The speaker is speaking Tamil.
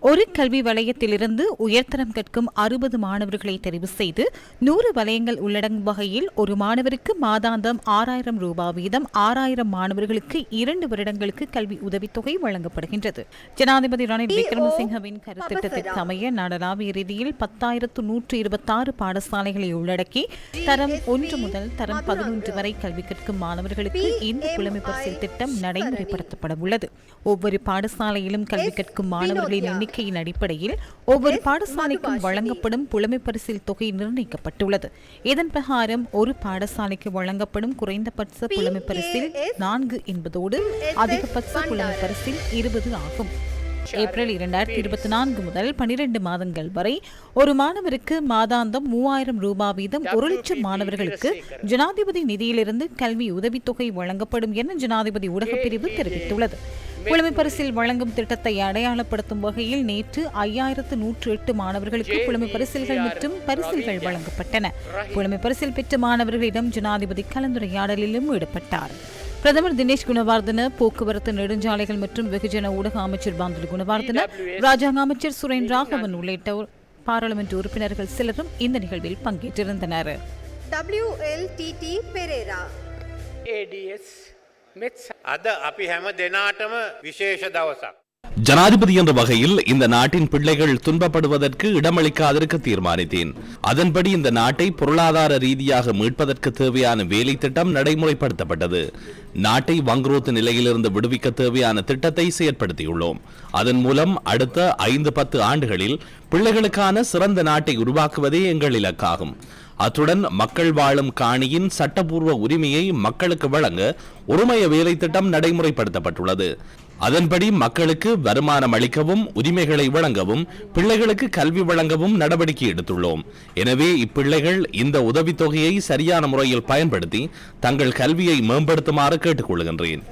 ஒரு கல்வி வலயத்திலிருந்து உயர்தரம் கற்கும் அறுபது மாணவர்களை தெரிவு செய்து நூறு வலயங்கள் உள்ளடங்கும் வகையில் ஒரு மாணவருக்கு மாதாந்தம் ஆறாயிரம் ரூபாய் வீதம் ஆறாயிரம் மாணவர்களுக்கு இரண்டு வருடங்களுக்கு கல்வி உதவித்தொகை வழங்கப்படுகின்றது. ஜனாதிபதி ரணில் விக்ரமசிங்கவின் கருத்திட்டத்திற்கு அமைய நாடளாவிய ரீதியில் பத்தாயிரத்து நூற்று இருபத்தாறு பாடசாலைகளை உள்ளடக்கி தரம் ஒன்று முதல் தரம் பதினொன்று வரை கல்வி கற்கும் மாணவர்களுக்கு இந்த புலமை பரிசில் திட்டம் நடைமுறைப்படுத்தப்பட உள்ளது. ஒவ்வொரு பாடசாலையிலும் கல்வி கற்கும் மாணவர்களின் எண்ணிக்கையின் அடிப்படையில் ஒவ்வொரு பாடசாலைக்கும் வழங்கப்படும் புலமை பரிசில் தொகை நிர்ணயிக்கப்பட்டுள்ளது. இதன் பிரகாரம் ஒரு பாடசாலைக்கு வழங்கப்படும் குறைந்தபட்ச புலமை பரிசில் நான்கு என்பதோடு அதிகபட்ச புலமை பரிசில் இருபது ஆகும். ஏப்ரல் இரண்டாயிரத்தி இருபத்தி நான்கு முதல் பனிரெண்டு மாதங்கள் வரை ஒரு மாணவருக்கு மாதாந்தம் மூவாயிரம் ரூபாய் வீதம் ஒரு லட்சம் மாணவர்களுக்கு ஜனாதிபதி நிதியிலிருந்து கல்வி உதவித்தொகை வழங்கப்படும் என ஜனாதிபதி ஊடகப் பிரிவு தெரிவித்துள்ளது. புலமை பரிசில் வழங்கும் திட்டத்தை அடையாளப்படுத்தும் வகையில் நேற்று ஐயாயிரத்து நூற்று எட்டு மாணவர்களுக்கு புலமை பரிசில்கள் மற்றும் பரிசில்கள் வழங்கப்பட்டன. புலமை பரிசில் பெற்ற மாணவர்களிடம் ஜனாதிபதி கலந்துரையாடலிலும் ஈடுபட்டார். பிரதமர் தினேஷ் குணவர்தன போக்குவரத்து நெடுஞ்சாலைகள் மற்றும் வெகுஜன ஊடக அமைச்சர் பாந்துலி குணவர்தன ராஜாங்க அமைச்சர் சுரேன் ராகவன் உள்ளிட்டோர் பாராளுமன்ற உறுப்பினர்கள் சிலரும் இந்த நிகழ்வில் பங்கேற்றிருந்தனர். WLTT Pereira. ADS මෙත් අද අපි හැම දෙනාටම විශේෂ දවසක්. ஜனாதிபதி என்ற வகையில் இந்த நாட்டின் பிள்ளைகள் துன்பப்படுவதற்கு இடமளிக்காதிருக்க தீர்மானித்தேன் அதன்படி இந்த நாட்டை பொருளாதார ரீதியாக மீட்பதற்கு தேவையான வேலை திட்டம் நடைமுறைப்படுத்தப்பட்டது நாட்டை வங்குரோத்து நிலையிலிருந்து விடுவிக்க தேவையான திட்டத்தை செயற்படுத்தியுள்ளோம் அதன் மூலம் அடுத்த ஐந்து பத்து ஆண்டுகளில் பிள்ளைகளுக்கான சிறந்த நாட்டை உருவாக்குவதே எங்கள் இலக்காகும் அத்துடன் மக்கள் வாழும் காணியின் சட்டப்பூர்வ உரிமையை மக்களுக்கு வழங்க ஒருமய வேலை திட்டம் நடைமுறைப்படுத்தப்பட்டுள்ளது. அதன்படி மக்களுக்கு வருமானம் அளிக்கவும் உரிமைகளை வழங்கவும் பிள்ளைகளுக்கு கல்வி வழங்கவும் நடவடிக்கை எடுத்துள்ளோம். எனவே இப்பிள்ளைகள் இந்த உதவித்தொகையை சரியான முறையில் பயன்படுத்தி தங்கள் கல்வியை மேம்படுத்துமாறு கேட்டுக் கொள்கின்றேன்